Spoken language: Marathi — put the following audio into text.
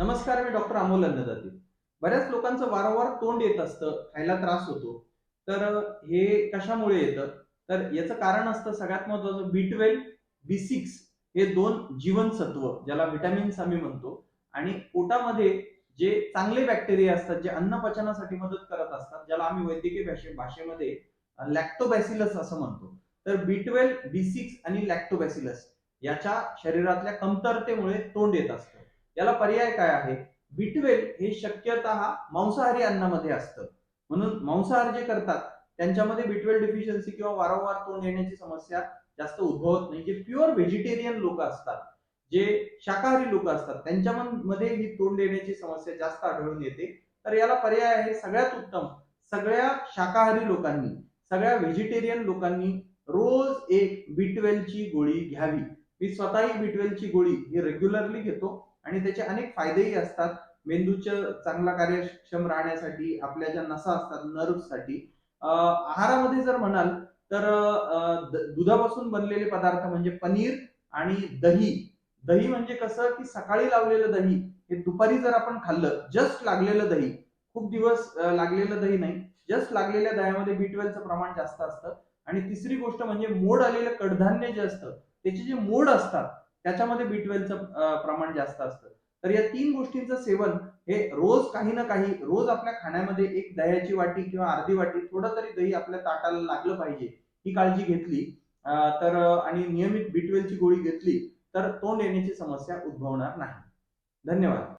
नमस्कार मी डॉक्टर अमोल अन्नदाते. बऱ्याच लोकांचं वारंवार तोंड येत असतं खायला त्रास होतो. तर हे कशामुळे येतं? तर याचं कारण असतं सगळ्यात महत्वाचं बी ट्वेल्व बी सिक्स हे दोन जीवनसत्व ज्याला व्हिटॅमिन्स आम्ही म्हणतो. आणि पोटामध्ये जे चांगले बॅक्टेरिया असतात जे अन्न पचनासाठी मदत करत असतात ज्याला आम्ही वैद्यकीय भाषे भाषेमध्ये लॅक्टोबॅसिलस असं म्हणतो. तर बी ट्वेल्व बी सिक्स आणि लॅक्टोबॅसिलस याच्या शरीरातल्या कमतरतेमुळे तोंड येत असतं. याला पर्याय काय आहे? बिटवेल हे शक्यतः मांसाहारी अन्नामध्ये असतं. म्हणून मांसाहार जे करतात त्यांच्यामध्ये बिटवेल ट्वेल्व डिफिशियन्सी किंवा वारंवार तोंड येण्याची समस्या जास्त उद्भवत नाही. जे प्युअर व्हेजिटेरियन लोक असतात जे शाकाहारी लोक असतात त्यांच्यामध्ये ही तोंड येण्याची समस्या जास्त आढळून येते. तर याला पर्याय आहे सगळ्यात उत्तम सगळ्या शाकाहारी लोकांनी सगळ्या व्हेजिटेरियन लोकांनी रोज एक बिटवेलची ची गोळी घ्यावी. मी स्वतःही बिटवेलची ची गोळी ही रेग्युलरली घेतो. आणि त्याचे अनेक फायदेही असतात. मेंदूचं चांगला कार्यक्षम राहण्यासाठी आपल्या ज्या नसा असतात नर्व्हसाठी आहारामध्ये जर म्हणाल तर दुधापासून बनलेले पदार्थ म्हणजे पनीर आणि दही. दही म्हणजे कसं की सकाळी लावलेलं दही हे दुपारी जर आपण खाल्लं जस्ट लागलेलं दही खूप दिवस लागलेलं दही नाही जस्ट लागलेल्या दह्यामध्ये बी ट्वेल्वचं प्रमाण जास्त असतं. आणि तिसरी गोष्ट म्हणजे मोड आलेलं कडधान्य जे असतं त्याचे जे मोड असतात त्याच्यामध्ये बी ट्वेल्वचं प्रमाण जास्त असतं. तर या तीन गोष्टींचं सेवन हे रोज काही ना काही रोज आपल्या खाण्यामध्ये एक दह्याची वाटी किंवा अर्धी वाटी थोडं तरी दही आपल्या ताटाला लागलं पाहिजे ही काळजी घेतली. तर आणि नियमित बी ची गोळी घेतली तर तोंड येण्याची समस्या उद्भवणार नाही. धन्यवाद.